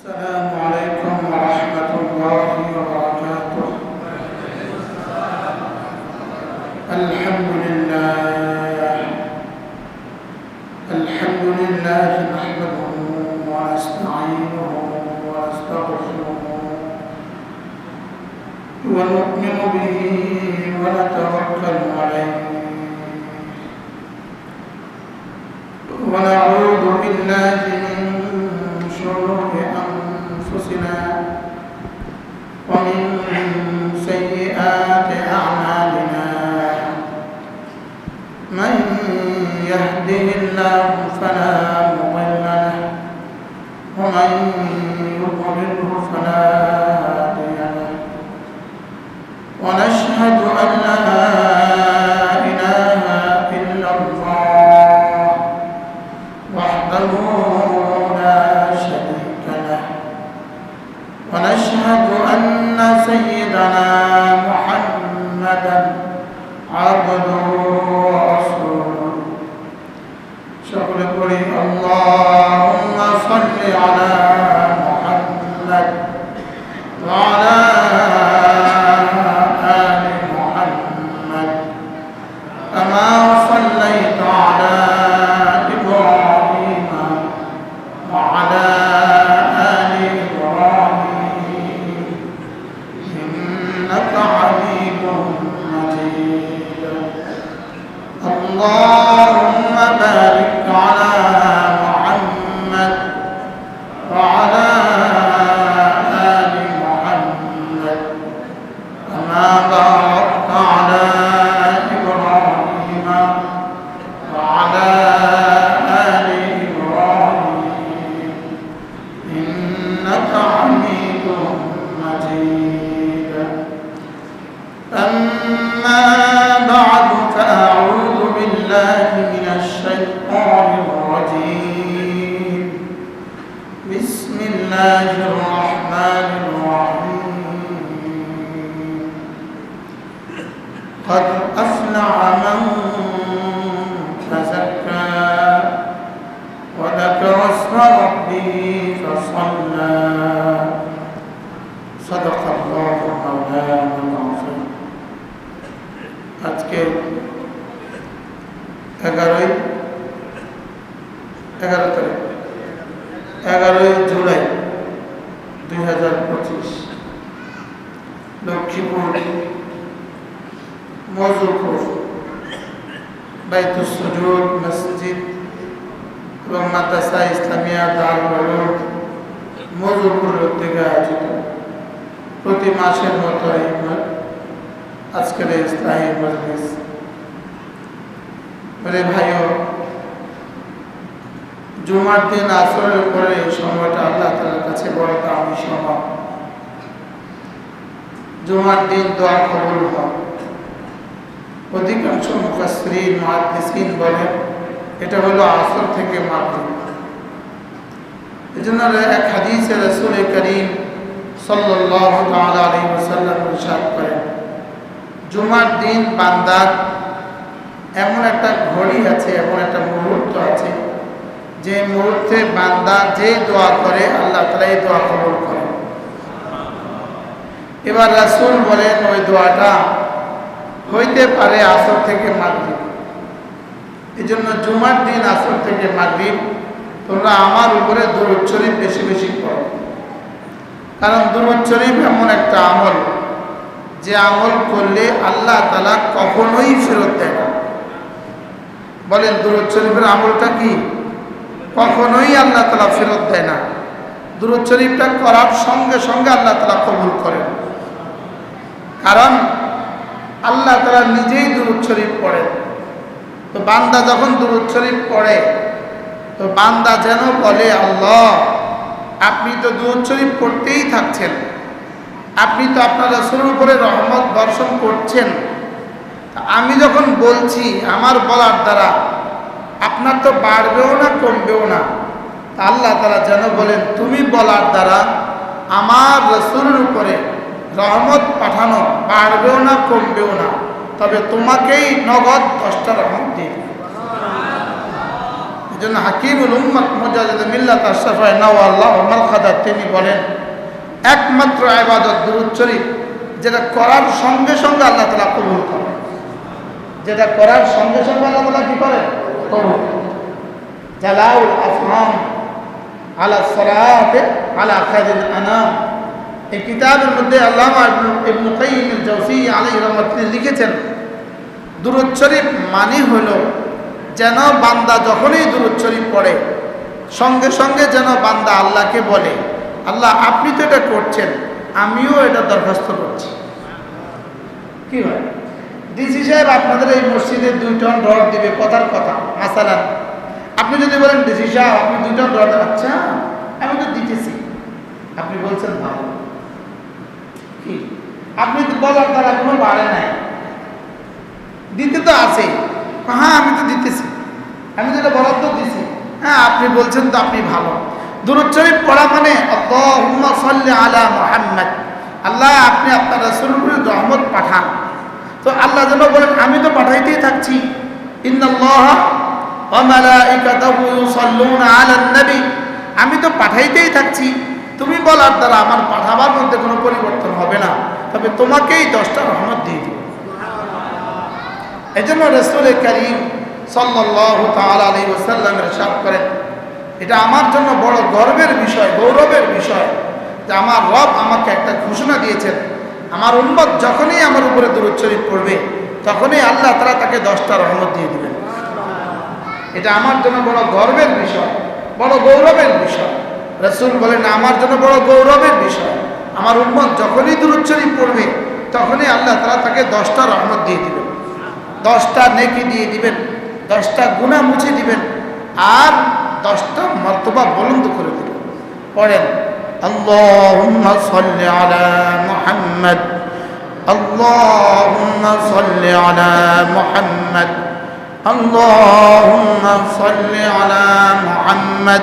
السلام লক্ষ্মীপুর মজুরপুর বাইতুল সুজুদ মসজিদ এবং মাদ্রাসা ইসলামিয়া দারুল মজুরপুর থেকে আয়োজিত। প্রতি মাসের মতো আজকের স্থায়ী মজলিস। বলে ভাইও, জুমার দিন আসরের পরে এই সময়টা আল্লাহ তালার কাছে বড় দামি সময়। জুমার দিন দোয়া কবুল হয়। অধিকাংশ মুফাসরিন মহাদিসিন বলেন, এটা হলো আসর থেকে মাগরিব। এজন্য এক হাদিসে রাসূল করিম আলাইহি ওয়াসাল্লাম করেন, জুমার দিন বান্দার এমন একটা ঘড়ি আছে, এমন একটা মুহূর্ত আছে, যে মুহূর্তে বান্দা যে দোয়া করে, আল্লাহ তাআলা এই দোয়া কবুল করে। এবার রাসূল বলেন, ওই দোয়াটা হইতে পারে আসর থেকে মাগরিব। এই জন্য জুমার দিন আসর থেকে মাগরিব তোমরা আমার উপরে দুরুদ শরীফ বেশি বেশি পড়ো। কারণ দুরুদ শরীফ এমন একটা আমল, যে আমল করলে আল্লাহ তালা কখনোই ফেরত দেয় না। বলেন দুরুদ শরীফের আমলটা কি? কখনোই আল্লাহ তালা ফেরত দেয় না। দুরুদ শরীফটা করার সঙ্গে সঙ্গে আল্লাহ তালা কবুল করেন। কারণ আল্লাহ তারা নিজেই দুরুদ শরীফ পড়েন। তো বান্দা যখন দুরুদ শরীফ পড়ে, তো বান্দা যেন বলে, আল্লাহ, আপনি তো দুরুদ শরীফ পড়তেই থাকছেন। আপনি তো আপনার রসুলের উপরে রহমত দর্শন করছেন। আমি যখন বলছি আমার বলার দ্বারা, আপনার তো বাড়বেও না, কমবেও না। আল্লাহ তারা যেন বলেন, তুমি বলার দ্বারা আমার রসুলের উপরে রহমত পাঠানো বাড়বেও না, কমবেও না। তবে তোমাকেই নগদ দশটা রহমত দিয়ে দেবে। এজন্য হাকিমুল উম্মত মুজাহিদ মিল্লাত আশরাফায় নওয়াল্লাহ মাল খাদার। তিনি বলেন, একমাত্র আবাদত দুরুদ শরীফ যেটা করার সঙ্গে সঙ্গে আল্লাহ তালা কবুল করে যেটা করার সঙ্গে সঙ্গে আল্লাহ তালা কি করে কবুল জালাউল আফহাম আলা সরাতে আলা খাদিল আনাম। এই কিতাবের মধ্যে আল্লামা ইবনু লিখেছেন, দুরুদ শরীফ মানে হলো যেন বান্দা যখনই দুরুদ শরীফ পড়ে, সঙ্গে সঙ্গে যেন বান্দা আল্লাহকে বলে, আল্লাহ আপনি তো এটা করছেন, আমিও এটা দরখাস্ত করছি। কি হয়? ডিসি সাহেব আপনাদের এই মসজিদে দুই টন রড দিবে, কথার কথা, মাসালান। আপনি যদি বলেন, ডিসি সাহেব, আপনি দুই টন রড আচ্ছা আমি তো দিতেছি। আপনি বলছেন, ভালো। আপনি তো বলার দ্বারা কোনো বাড়ে নাই। দিতে তো আছে। হ্যাঁ আমি তো দিতেছি। আমি যেটা বরাদ্দ দিছি। হ্যাঁ আপনি বলছেন তো আপনি ভালো। দুরুদ শরীফ পড়া মানে আলা মুহাম্মদ। আল্লাহ, আপনি আপনার রাসূলের রহমত পাঠান। তো আল্লাহ যেন বলেন, আমি তো পাঠাইতেই থাকছি। আমি তো পাঠাইতেই থাকছি। তুমি বলার দ্বারা আমার পাঠাবার মধ্যে কোনো পরিবর্তন হবে না। তবে তোমাকেই দশটা রহমত দিয়ে দিব। এই জন্য রসুল করিম সাল্লাহ তাল আলী ওসাল্লামের সাপ করেন, এটা আমার জন্য বড় গর্বের বিষয়, গৌরবের বিষয় যে আমার রব আমাকে একটা ঘোষণা দিয়েছেন। আমার উন্মত যখনই আমার উপরে দূরত শরীফ পড়বে, তখনই আল্লাহ তারা তাকে দশটা রহমত দিয়ে দিবেন। এটা আমার জন্য বড় গর্বের বিষয়, বড় গৌরবের বিষয়। রসুল বলেন আমার জন্য বড় গৌরবের বিষয় আমার উন্মত যখনই দূরত শরীফ পড়বে তখনই আল্লাহ তারা তাকে দশটা রহমত দিয়ে দিবেন দশটা নেকি দিয়ে দিবেন দশটা গুণা মুছে দিবেন আর দশটা মর্তবা বলন্দ করে দিবেন পড়েন اللهم صل على محمد اللهم صل على محمد اللهم صل على محمد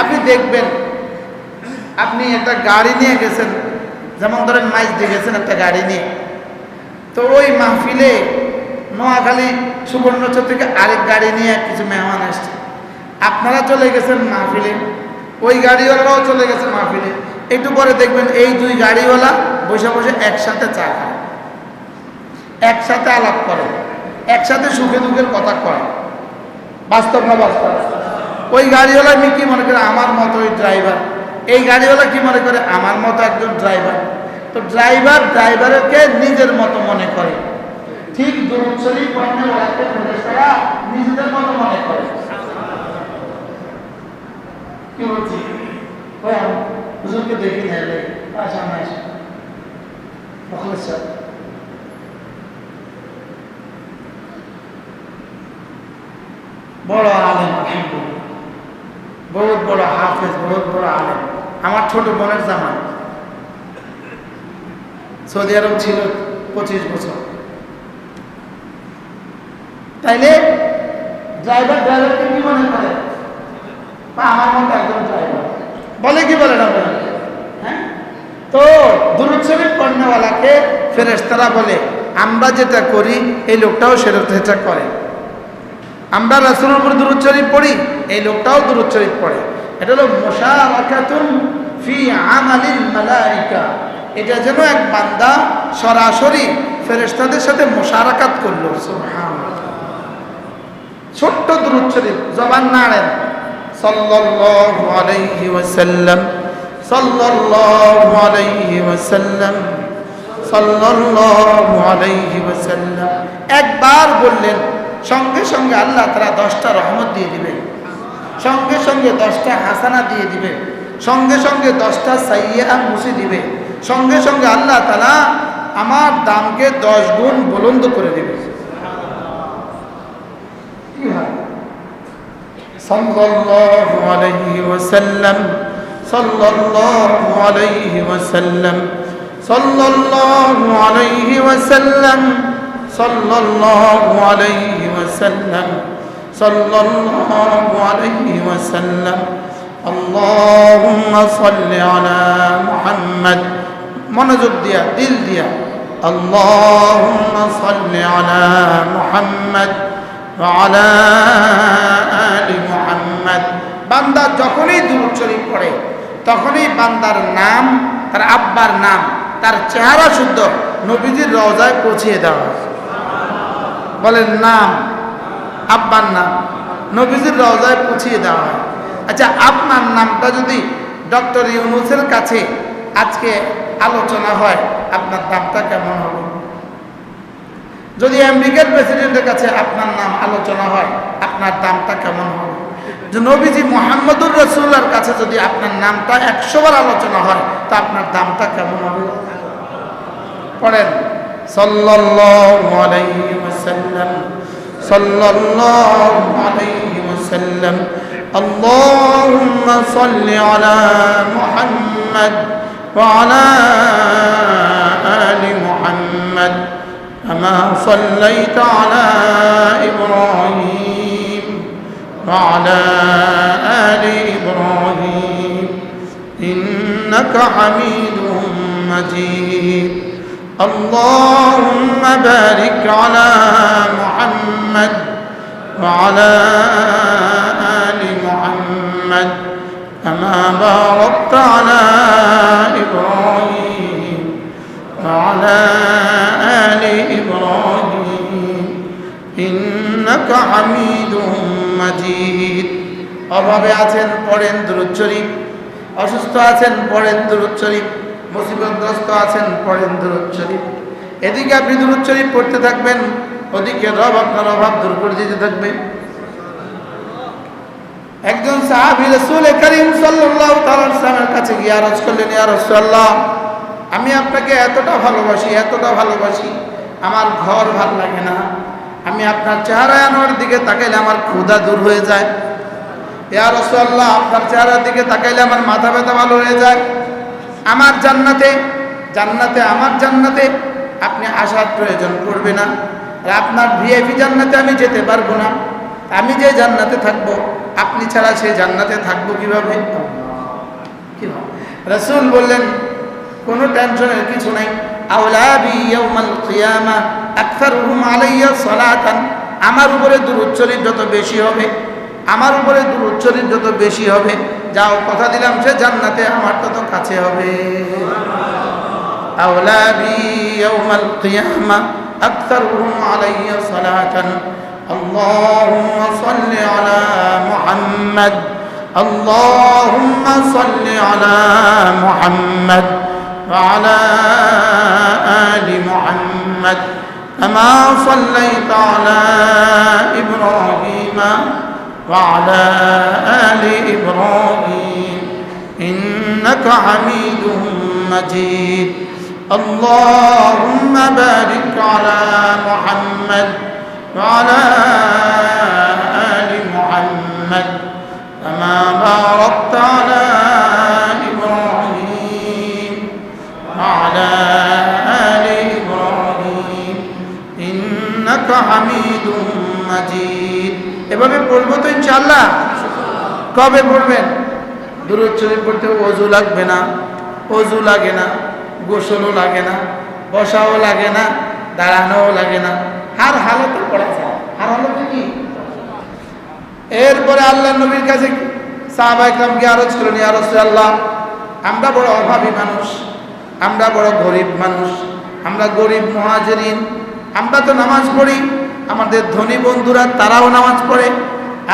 আপনি দেখবেন, আপনি একটা গাড়ি নিয়ে গেছেন, যেমন ধরেন মাইজ দিয়ে গেছেন একটা গাড়ি নিয়ে। তো ওই মাহফিলে নোয়াখালী সুবর্ণচর থেকে আরেক গাড়ি নিয়ে কিছু মেহমান আসছে আপনারা চলে গেছেন মাহফিলে, ওই গাড়িওয়ালারাও চলে গেছে মাহফিলে। একটু পরে দেখবেন এই দুই গাড়িওয়ালা বসে বসে একসাথে চা খায়, একসাথে আলাপ করে, একসাথে সুখে দুঃখের কথা কয়। বাস্তব না বাস্তব? ওই গাড়িওয়ালা আমি কি মনে করে আমার মতো ওই ড্রাইভার এই গাড়িওয়ালা কি মনে করে আমার মতো একজন ড্রাইভার তো ড্রাইভার ড্রাইভারকে নিজের মতো মনে করে। ঠিক নিজেদের মতো মনে করে। কি বলছি? হুজুরকে দেখি না বড় আলেম বহুত বড় হাফেজ, বহুত বড় আলেম। আমার ছোট বোনের জামাই। সৌদি আরব ছিল পঁচিশ বছর। তাইলে ড্রাইভার ড্রাইভারকে কি মনে করে? বা আমার মতো একজন ড্রাইভার বলে কি বলে না হ্যাঁ? তো শরীফ পণ্যওয়ালাকে ফেরেশতারা বলে, আমরা যেটা করি, এই লোকটাও সেটা করে। আমরা রাসুলের উপর দুরুদ পড়ি, এই লোকটাও দুরুদ পড়ে। এটা হলো মুশারাকাতুন ফি আমালিল মালাইকা। এটা যেন এক বান্দা সরাসরি ফেরেশতাদের সাথে মোশারাকাত করল। ছোট্ট দুরুদ জবান নাড়েন। সাল্লাল্লাহু আলাইহি ওয়াসাল্লাম, সাল্লাল্লাহু আলাইহি ওয়াসাল্লাম, সাল্লাল্লাহু আলাইহি ওয়াসাল্লাম। একবার বললেন সঙ্গে সঙ্গে আল্লাহ তারা দশটা রহমত দিয়ে দিবে। সঙ্গে সঙ্গে দশটা হাসানা দিয়ে দিবে। সঙ্গে সঙ্গে দশটা সাইয়া মুছে দিবে। সঙ্গে সঙ্গে আল্লাহ তালা আমার দামকে দশ গুণ বুলন্দ করে দেবে। সাল্লাল্লাহু আলাইহি ওয়াসাল্লাম, সাল্লাল্লাহু আলাইহি ওয়াসাল্লাম, সাল্লাল্লাহু আলাইহি ওয়াসাল্লাম, সাল্লাল্লাহু আলাইহি وسلم صلى الله عليه وسلم صلى الله عليه وسلم اللهم صل على محمد মনোযোগ দিয়া দিল দিয়া اللهم صل على محمد وعلى آل محمد বান্দা যখনই দুরূদ শরীফ পড়ে তখনই বান্দার নাম তার আব্বার নাম তার চেহারা শুদ্ধ নবীজির রওজায় পৌঁছিয়ে দেওয়া হয়। বলেন নাম আব্বার নাম। নবীজির রওজায় পুছিয়ে দেওয়া হয়। আচ্ছা আপনার নামটা যদি ডক্টর ইউনুসের কাছে আজকে আলোচনা হয়, আপনার দামটা কেমন হবে? যদি আমেরিকার প্রেসিডেন্টের কাছে আপনার নাম আলোচনা হয়, আপনার দামটা কেমন হবে? যে নবীজি মোহাম্মদুর রসুল্লার কাছে যদি আপনার নামটা একশোবার আলোচনা হয়, তা আপনার দামটা কেমন হবে? পড়েন। সাল্লাল্লাহু আলাইহি ওয়াসাল্লাম। صلى الله عليه وسلم. اللهم صل على محمد وعلى آل محمد كما صليت على إبراهيم وعلى آل إبراهيم. إنك حميد مجيد. اللهم بارك على محمد وعلى آل محمد كما باركت على إبراهيم وعلى آل إبراهيم إنك حميد مجيد অভাবে আছেন পড়েন দুরুদ শরীফ অসুস্থ আছেন পড়েন দুরুদ শরীফ মুসিবতগ্রস্ত আছেন পড়েন দুরুদ শরীফ এদিকে আপনি দুরুদ শরীফ পড়তে থাকবেন ওদিকে রব আপনার অভাব দূর করে দিতে থাকবে। একজন সাহাবী রাসূল করিম সাল্লাল্লাহু তাআলা সাল্লামের কাছে গিয়ে আরজ করলেন, ইয়া রাসূলুল্লাহ, আমি আপনাকে এতটা ভালোবাসি এতটা ভালোবাসি, আমার ঘর ভালো লাগে না। আমি আপনার চেহারা আনোয়ার দিকে তাকাইলে আমার ক্ষুধা দূর হয়ে যায়। ইয়া রাসূলুল্লাহ, আপনার চেহারার দিকে তাকাইলে আমার মাথা ব্যথা ভালো হয়ে যায়। আমার জান্নাতে জান্নাতে, আমার জান্নাতে আপনি আসার প্রয়োজন পড়বে না। আপনার ভিআইপি জান্নাতে আমি যেতে পারব না, আমি যে জান্নাতে থাকব, আপনি ছাড়া সেই জান্নাতে থাকব কীভাবে? রসুল বললেন, কোনো টেনশনের কিছু নাই। আমার উপরে দুরূদ শরীফ যত বেশি হবে, আমার উপরে দুরূদ শরীফ যত বেশি হবে, যাও কথা দিলাম, সে জান্নাতে আমার তত কাছে হবে। আউলাবি ইয়াউমাল কিয়ামা أكثرهم علي صلاة. اللهم صل على محمد. اللهم صل على محمد وعلى آل محمد. كما صليت على إبراهيم وعلى آل إبراهيم. إنك حميد مجيد. اللهم بارك على محمد وعلى آل محمد كما باركت على إبراهيم وعلى آل إبراهيم إنك حميد مجيد এভাবে পড়বো তো ইনশাআল্লাহ কবে পড়বেন দূরত শরীফ পড়তে অজু লাগবে না অজু লাগে না গোসলও লাগে না, বসাও লাগে না, দাঁড়ানোও লাগে না। হার হালতে পড়া যায়। হার হালতে কি? এরপরে আল্লাহ নবীর কাছে সাহাবা ইকরামকে আরজ করলেন ইয়া রাসূলুল্লাহ, আমরা বড় অভাবী মানুষ, আমরা বড় গরিব মানুষ, আমরা গরিব মহাজরিন, আমরা তো নামাজ পড়ি, আমাদের ধনী বন্ধুরা তারাও নামাজ পড়ে,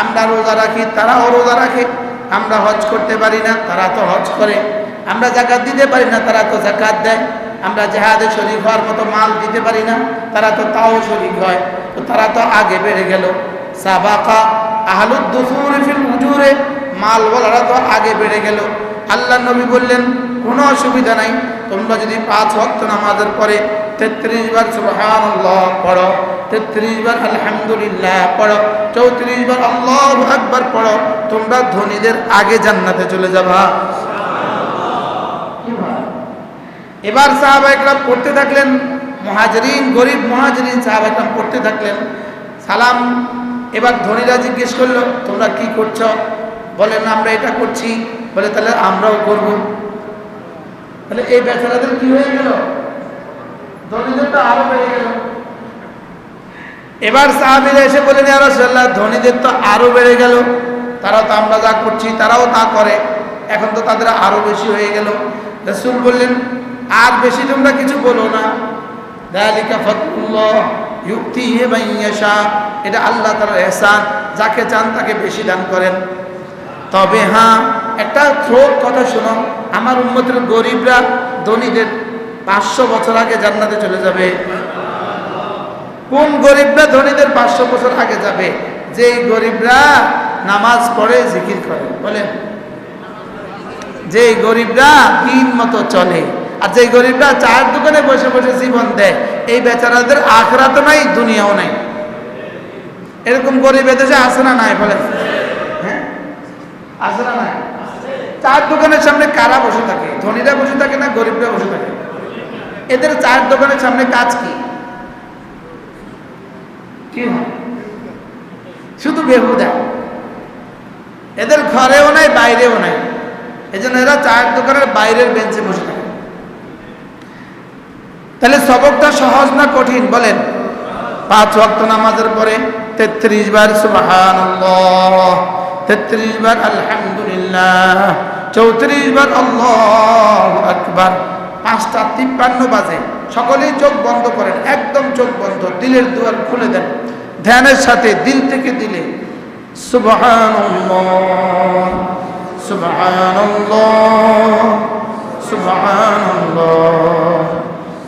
আমরা রোজা রাখি, তারাও রোজা রাখে, আমরা হজ করতে পারি না, তারা তো হজ করে। আমরা জাকাত দিতে পারি না, তারা তো জাকাত দেয়। আমরা জেহাদে শরীর হওয়ার মতো মাল দিতে পারি না, তারা তো তাও শরীর হয়। তো তারা তো আগে বেড়ে গেল। সাবাকা আহলুদ্দুসুর ফিল উজুরে মাল বলারা তো আগে বেড়ে গেল। আল্লাহ নবী বললেন, কোনো অসুবিধা নাই, তোমরা যদি পাঁচ ভক্ত নামাজের পরে তেত্রিশ বার সুবহান পড়ো, তেত্রিশ বার আলহামদুলিল্লাহ পড়ো, চৌত্রিশ বার আল্লাহ আকবার পড়ো, তোমরা ধনীদের আগে জান্নাতে চলে যাবা। এবার সাহাবা একরাম পড়তে থাকলেন, মহাজরিন, গরিব মহাজরিন সাহাবা একরাম পড়তে থাকলেন। সালাম, এবার ধনীরা জিজ্ঞেস করল, তোমরা কি করছ? বলেন আমরা এটা করছি। বলে, তাহলে আমরাও করব। তাহলে এই বেচারাদের কি হয়ে গেল? ধনীদের তো আরও বেড়ে গেল। এবার সাহাবিরা এসে বলেন রাসূলুল্লাহ, ধনীদের তো আরও বেড়ে গেল। তারা তো আমরা যা করছি, তারাও তা করে। এখন তো তাদের আরও বেশি হয়ে গেল। রাসূল বললেন আর বেশি তোমরা কিছু বলো না। দালিকা মান এটা আল্লাহ তাআলার ইহসান যাকে চান তাকে বেশি দান করেন। তবে হ্যাঁ একটা থ্রোক কথা শোনো। আমার উন্মতের গরিবরা ধনীদের পাঁচশো বছর আগে জান্নাতে চলে যাবে। কোন গরিবরা ধনীদের পাঁচশো বছর আগে যাবে? যে গরিবরা নামাজ পড়ে, জিকির করে। বলে যে গরিবরা দিন মতো চলে। আর যে গরিবরা চায়ের দোকানে বসে বসে জীবন দেয়, এই বেচারাদের আখরা তো নাই, দুনিয়াও নাই। এরকম গরিব এদেশে আসে না নাই বলে হ্যাঁ? না নাই? চায়ের দোকানের সামনে কারা বসে থাকে? ধনীরা বসে থাকে না গরিবরা বসে থাকে? এদের চায়ের দোকানের সামনে কাজ কি? শুধু বেহুদা। এদের ঘরেও নাই, বাইরেও নাই। জন্য এরা চায়ের দোকানের বাইরের বেঞ্চে বসে থাকে। তাহলে সবকটা সহজ না কঠিন? বলেন। পাঁচ ওয়াক্ত নামাজের পরে তেত্রিশ বার সুবাহান তেত্রিশ বার আলহামদুলিল্লাহ, চৌত্রিশ বার আল্লাহ আকবার, পাঁচটা তিপ্পান্ন বাজে। সকলেই চোখ বন্ধ করেন, একদম চোখ বন্ধ, দিলের দুয়ার খুলে দেন। ধ্যানের সাথে দিল থেকে দিলে সুবহান সুবহান সুবহান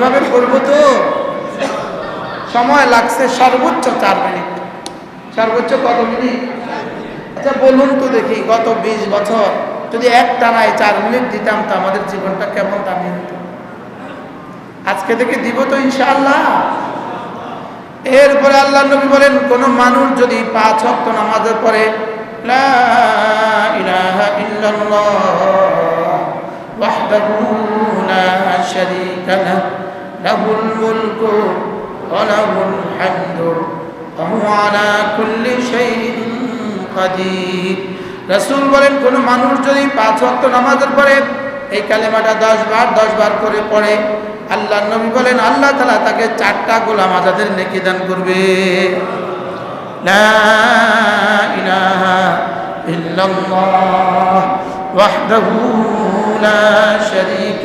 এভাবে করব তো? সময় লাগছে, সর্বোচ্চ চার মিনিট। সর্বোচ্চ কত মিনিট? আচ্ছা বলুন তো দেখি, গত ২০ বছর যদি এক টানায় চার মিনিট দিতাম তো আমাদের জীবনটা কেমন দামি হতো আজকে থেকে দিব তো ইনশাআল্লাহ। এরপরে আল্লাহ নবী বলেন, কোনো মানুষ যদি পাঁচ হক্ত নামাজের পরে, লা له الملك وله الحمد وهو على كل شيء قدير রসুল বলেন, কোন মানুষ যদি পাঁচ ওয়াক্ত নামাজের পরে এই কালেমাটা দশ বার দশ বার করে পড়ে আল্লাহ নবী বলেন, আল্লাহ তালা তাকে চারটা গোলাম আজাদের নেকি দান করবে। وحده لا شريك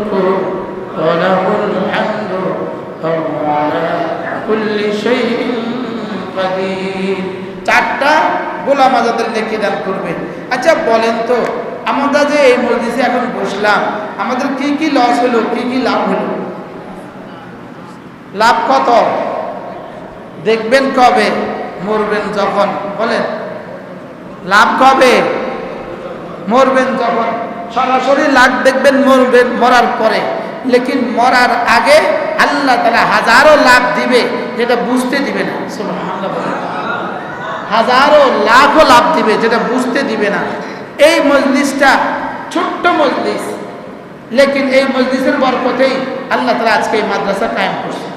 চারটা গোলাম আজাদের নেকি দান করবেন আচ্ছা বলেন তো, আমরা যে এই মসজিদে এখন বসলাম, আমাদের কি কি লস হলো, কি কি লাভ হলো? লাভ কত? দেখবেন কবে? মরবেন যখন, বলেন। লাভ কবে? মরবেন যখন। সরাসরি লাভ দেখবেন মরবেন, মরার পরে। লেকিন মরার আগে আল্লাহ তালা হাজারো লাভ দিবে, যেটা বুঝতে দিবে না। হাজারো লাখও লাভ দিবে, যেটা বুঝতে দিবে না। এই মজলিসটা ছোট্ট মজলিস। লেকিন এই মজলিসের বরকতেই আল্লাহ তালা আজকে এই মাদ্রাসা কায়েম করছে।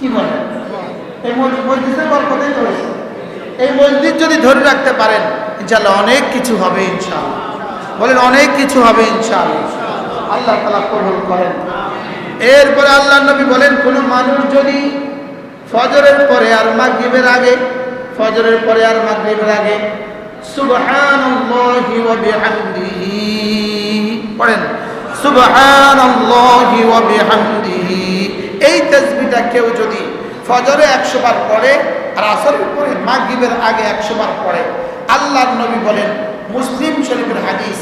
কি বলেন? এই মজ- মসজিদের বরকতেই তো এই মসজিদ যদি ধরে রাখতে পারেন ইনশাল্লাহ অনেক কিছু হবে, ইনশাআল্লাহ। বলেন অনেক কিছু হবে, ইনশাআল্লাহ। আল্লাহ তালা কবুল করেন। এরপরে আল্লাহ নবী বলেন, কোনো মানুষ যদি ফজরের পরে আর মাগরিবের আগে, ফজরের পরে আর মাগরিবের আগে সুবহানাল্লাহি ওয়া বিহামদিহি পড়েন। সুবহানাল্লাহি ওয়া বিহামদিহি। এই তাসবিহটা কেউ যদি ফজরে একশো বার পড়ে আর আসরের পরে মাগরিবের আগে একশো বার পড়ে, আল্লাহর নবী বলেন, মুসলিম শরীফের হাদিস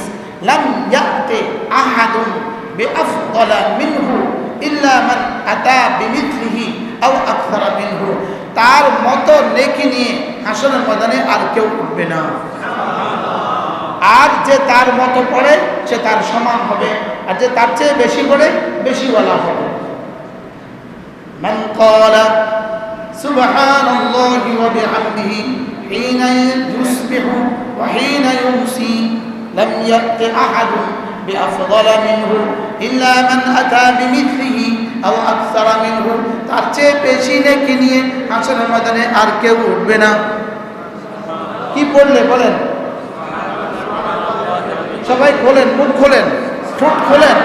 লাম ইয়াতে আহাদুন বিআফদালা মিনহু ইল্লা মান আতা বিমিথলিহি আও আকসারা মিনহু তার মতো নেকি নিয়ে হাসনের ময়দানে আর কেউ উঠবে না আর যে তার মতো পড়ে সে তার সমান হবে আর যে তার চেয়ে বেশি পড়ে বেশি বলা হবে من قال سبحان الله وبحمده حين يصبح وحين يمسي لم يأت أحد بأفضل منه إلا من أتى بمثله أو أكثر منه তার চেয়ে বেশি নেকি নিয়ে হাসনের ময়দানে আর কেউ উঠবে না কি পড়লে বলেন সবাই খোলেন মুখ খোলেন ঠোঁট খোলেন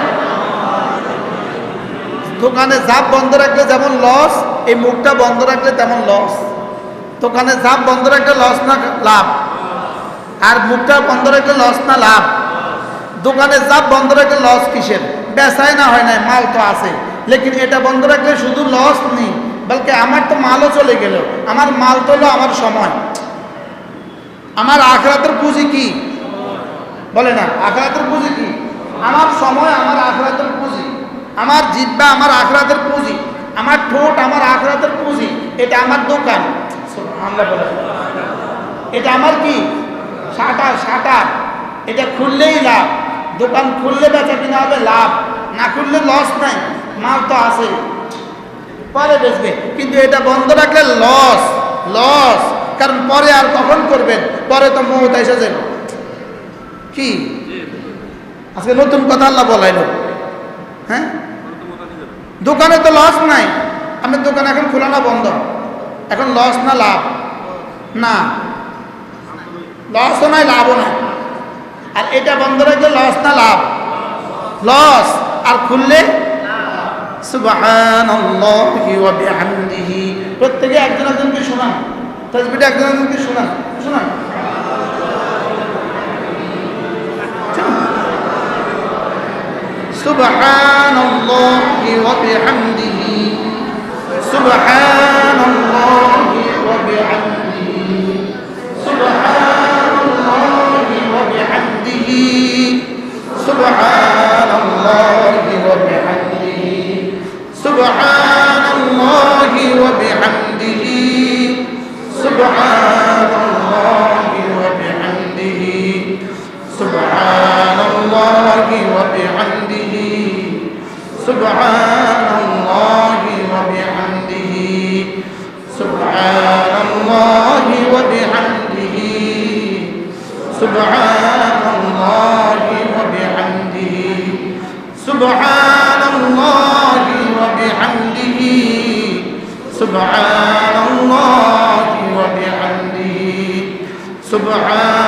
দোকানে জাপ বন্ধ রাখলে যেমন লস এই মুখটা বন্ধ রাখলে তেমন লস দোকানে জাপ বন্ধ রাখলে লস না লাভ আর মুখটা বন্ধ রাখলে লস না লাভ? দোকানে জাপ বন্ধ রাখলে লস কিসের? বেচাই না হয় না মাল তো আছে। লেকিন এটা বন্ধ রাখলে শুধু লস নেই, বলকে আমার তো মালও চলে গেল, আমার মাল তো হলো আমার সময়। আমার আখরাতের পুঁজি কি? বলে না, আখরাতের পুঁজি কি? আমার সময় আমার আখরাতের পুঁজি, আমার জিব্বা আমার আখরাতের পুঁজি, আমার ঠোঁট আমার আখরাতের পুঁজি, এটা আমার দোকান। আমরা বলে। এটা আমার কি? শাটার শাটার এটা খুললেই লাভ। দোকান খুললে বেচা কিনা হবে, লাভ। না খুললে লস নাই, মাল তো আছে পরে বেচবে। কিন্তু এটা বন্ধ রাখলে লস লস কারণ পরে আর কখন করবেন? পরে তো মমতা এসে যাবে। কি? আজকে নতুন কথা আল্লাহ বলাইল। হ্যাঁ? দোকানে তো লস নাই। আমি দোকান এখন খোলা না বন্ধ? এখন লস না লাভ? না। লসও নাই লাভও নাই আর এটা বন্ধ রাখলে লস না লাভ লস আর খুললে সুবহানাল্লাহি ওয়া বিহামদিহি প্রত্যেকে একজন একজনকে শোনান তাসবিহটা একজন একজনকে শোনান শোনান سبحان الله وبحمده سبحان سبحان